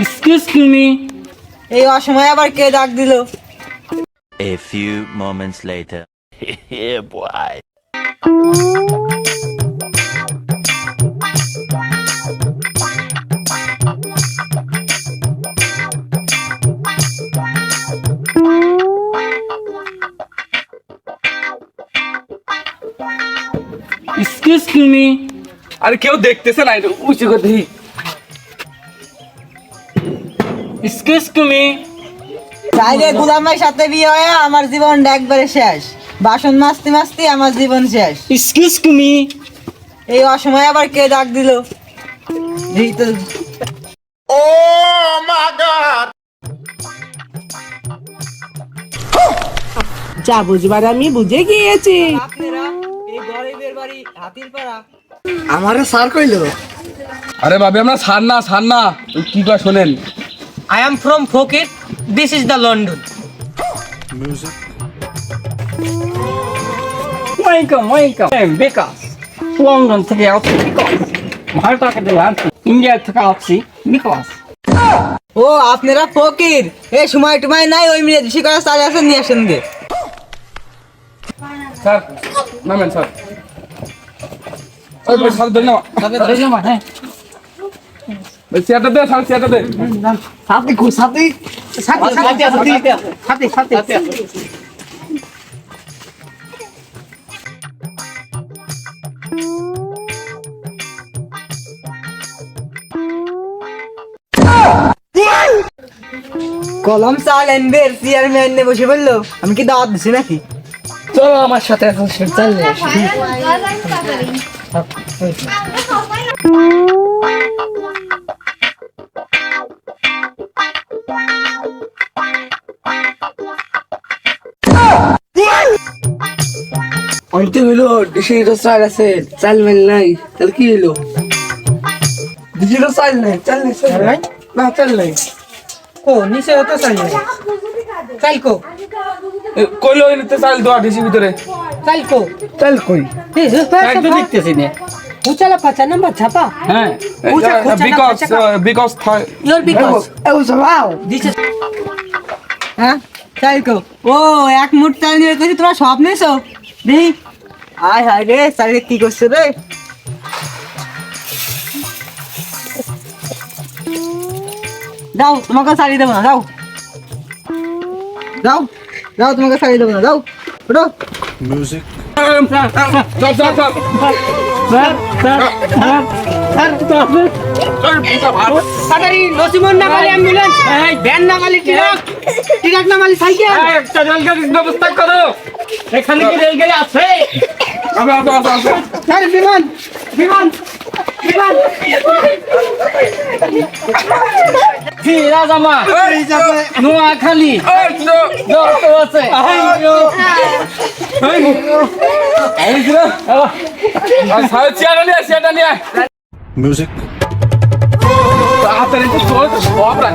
Excuse me এই অসময় আবার কে ডাক দিল A few moments later. yeah, boy. Excuse me আরে কেউ দেখতেছে না এটা উঁচু করে এক্সকিউজ মি তাইলে গুলামের সাথে বিয়ে হয়ে আমার জীবনটা একবারে শেষ। বাসন মাজতে মাজতে আমার জীবন শেষ। এক্সকিউজ মি এই অসময় আবার কে ডাক দিল? যা বুঝবার আমি বুঝে গিয়েছি। আপনারা এই গরিবের বাড়ি হাতির পাড়া। আমারে স্যার কইলো। আরে বাবা আমরা ছাড় না ছাড় না। কি শোনেন? I am from Fakir this is the London welcome welcome Bikash London থেকে আসছি বিকজ ভারত থেকে আসছি ইন্ডিয়া থেকে আসছি বিকজ ও আপনারা ফকির। এই সময় টুমায় নাই ওই মিনিট বেশি করে চাল আছে নিয়ে আসেন গে। স্যার নামেন স্যার। ওই ভাই, স্যার ধরে নাও হ্যাঁ। চেয়ারটা দে স্যার চেয়ারটা দে। সাথে কো সাথে। সাথে সাথে সাথে সাথে সাথে কলম চাল এনবে চেয়ারম্যান নে বসে বলল আমি কি দাওয়াত দিছি নাকি? চলো আমার সাথে এখন চল অন্তে হইল ডিসিটো চাল আছে চাল মেল নাই তাহলে কি হইল? ডিসিটো চাল নাই চাল নাই চাল নাই। না চাল নাই। ও নিচে তো চাল নাই। চাল কো। কইলো নিতে চাল দোয়া ডিসি ভিতরে? চাল কো। চাল কই? একদম দেখতেছি না। উচালা পাচা নাম্বার ছাপা হ্যাঁ বিকজ বিকজ ইওর বিকজ। এ ও সবাও হ্যাঁ চাল কো। ও এক মুঠ চাল নিয়ে তো তোরা সব নিছো? দেখি আয় হায় রে চাল কি করছে রে? যাও তোমাকে শাড়ি দেবো না যাও। যাও যাও তোমাকে শাড়ি দেবো না যাও। ওঠো চল চল চল তাড়াতাড়ি নসিমন না পালি অ্যাম্বুলেন্স। এই। ভ্যান না পালি ট্রাক। ট্রাক না পালি সাইকেল একটা রেলগাড়ির ব্যবস্থা করো। এখানে কি রেলগাড়ি আছে? আসো আসো আসো আসো স্যার বিমান। বিমান। বিমান। জি রাজামা নোয়াখালী। তো আছে। স্যার চেয়ারটা নিয়ে চেয়ারটা নিয়ে মিউজিক তাড়াতাড়ি তো সব রাখ।